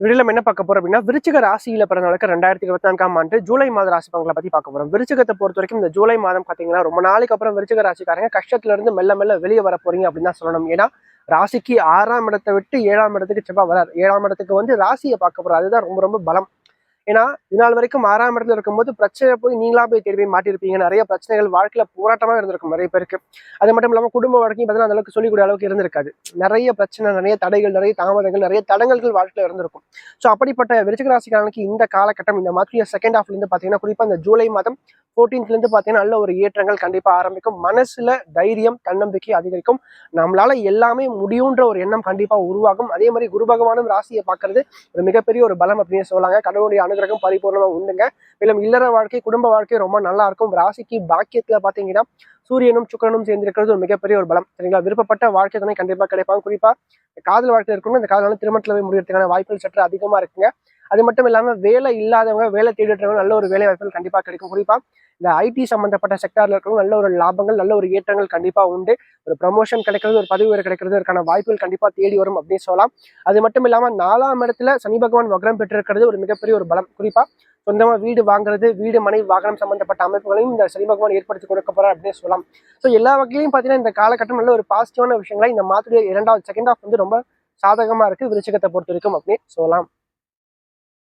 Video நம்ம என்ன பார்க்க போறோம் அப்படின்னா விருச்சிக ராசியில பிறந்தவங்களுக்கு ரெண்டாயிரத்தி இருபத்தி நான்காம் ஆண்டு ஜூலை மாத ராசி பங்களை பத்தி பார்க்க போறோம். விருச்சிகத்தை பொறுத்த வரைக்கும் இந்த ஜூலை மாதம் பாத்தீங்கன்னா ரொம்ப நாளைக்கு அப்புறம் விருச்சிக ராசிக்காரங்க கஷ்டத்துல இருந்து மெல்ல மெல்ல வெளியே வர போறீங்க அப்படின்னு தான் சொல்லணும். ஏன்னா ராசிக்கு ஆறாம் இடத்தை விட்டு ஏழாம் இடத்துக்கு செவ்வாய் வரார். ஏழாம் இடத்துக்கு வந்து ராசியை பார்க்க போறாரு. அதுதான் ரொம்ப ரொம்ப பலம். ஏன்னா இதனால் வரைக்கும் ஆறாம் இடத்துல இருக்கும்போது பிரச்சனை போய் நீங்களா போய் தேடி போய் மாட்டிருப்பீங்க நிறைய பிரச்சனைகள் வாழ்க்கையில போராட்டமா இருந்திருக்கும் நிறைய பேருக்கு. அது மட்டும் இல்லாமல் குடும்ப வாழ்க்கையும் பார்த்தீங்கன்னா அந்த அளவுக்கு சொல்லிக்கூடிய அளவுக்கு இருந்திருக்காது. நிறைய பிரச்சனை நிறைய தடைகள் நிறைய தாமதங்கள் நிறைய தடங்கல்கள் வாழ்க்கையில இருந்திருக்கும். ஸோ அப்படிப்பட்ட விருச்சிக ராசிக்காரனுக்கு இந்த காலகட்டம் இந்த மாதிரி செகண்ட் ஹாஃப்ல இருந்து பார்த்தீங்கன்னா குறிப்பா இந்த ஜூலை மாதம் 14th இருந்து பார்த்தீங்கன்னா நல்ல ஒரு ஏற்றங்கள் கண்டிப்பா ஆரம்பிக்கும். மனசுல தைரியம் தன்னம்பிக்கை அதிகரிக்கும். நம்மளால எல்லாமே முடியுன்ற ஒரு எண்ணம் கண்டிப்பா உருவாகும். அதே மாதிரி குரு பகவானும் ராசியை பார்க்கறது ஒரு மிகப்பெரிய ஒரு பலம் அப்படின்னு சொல்லுவாங்க கடவுளுடைய அனுகிரகம் பரிபூர்ணமா உண்டுங்க. மேலும் இல்லற வாழ்க்கை குடும்ப வாழ்க்கை ரொம்ப நல்லா இருக்கும். ராசிக்கு பாக்கியத்துல பாத்தீங்கன்னா சூரியனும் சுக்கரனும் சேர்ந்திருக்கிறது ஒரு மிகப்பெரிய ஒரு பலம். சரிங்களா? விருப்பப்பட்ட வாழ்க்கை துணை கண்டிப்பா கிடைப்பாங்க. குறிப்பா காதல் வாழ்க்கை இருக்கணும் இந்த காதலான திருமணத்துல போய் முடியறதுக்கான வாய்ப்புகள் சற்று அதிகமா இருக்குங்க. அது மட்டும் இல்லாமல் வேலை இல்லாதவங்க வேலை தேடிட்டு நல்ல ஒரு வேலை வாய்ப்புகள் கண்டிப்பாக கிடைக்கும். குறிப்பாக இந்த ஐடி சம்பந்தப்பட்ட செக்டாரில் இருக்கிறவங்க நல்ல ஒரு லாபங்கள் நல்ல ஒரு ஏற்றங்கள் கண்டிப்பாக உண்டு. ஒரு ப்ரமோஷன் கிடைக்கிறது ஒரு பதவி உயர் கிடைக்கிறதுக்கான வாய்ப்புகள் கண்டிப்பாக தேடி வரும் அப்படின்னு சொல்லலாம். அது மட்டும் இல்லாமல் நாலாம் இடத்துல சனி பகவான் வக்ரம் பெற்றிருக்கிறது ஒரு மிகப்பெரிய ஒரு பலம். குறிப்பாக சொந்தமா வீடு வாங்குறது வீடு மனை வாகனம் சம்பந்தப்பட்ட அமைப்புகளையும் இந்த சனி பகவான் ஏற்படுத்தி கொடுக்க போகிறார் அப்படின்னு சொல்லலாம். ஸோ எல்லா வகையிலையும் பார்த்தீங்கன்னா இந்த காலகட்டம் நல்ல ஒரு பாசிட்டிவான விஷயங்களை இந்த மாதத்துடைய இரண்டாவது செகண்ட் ஆஃப் வந்து ரொம்ப சாதகமா இருக்கு. விருச்சிகத்தை பொறுத்த வரைக்கும் அப்படின்னு சொல்லலாம்.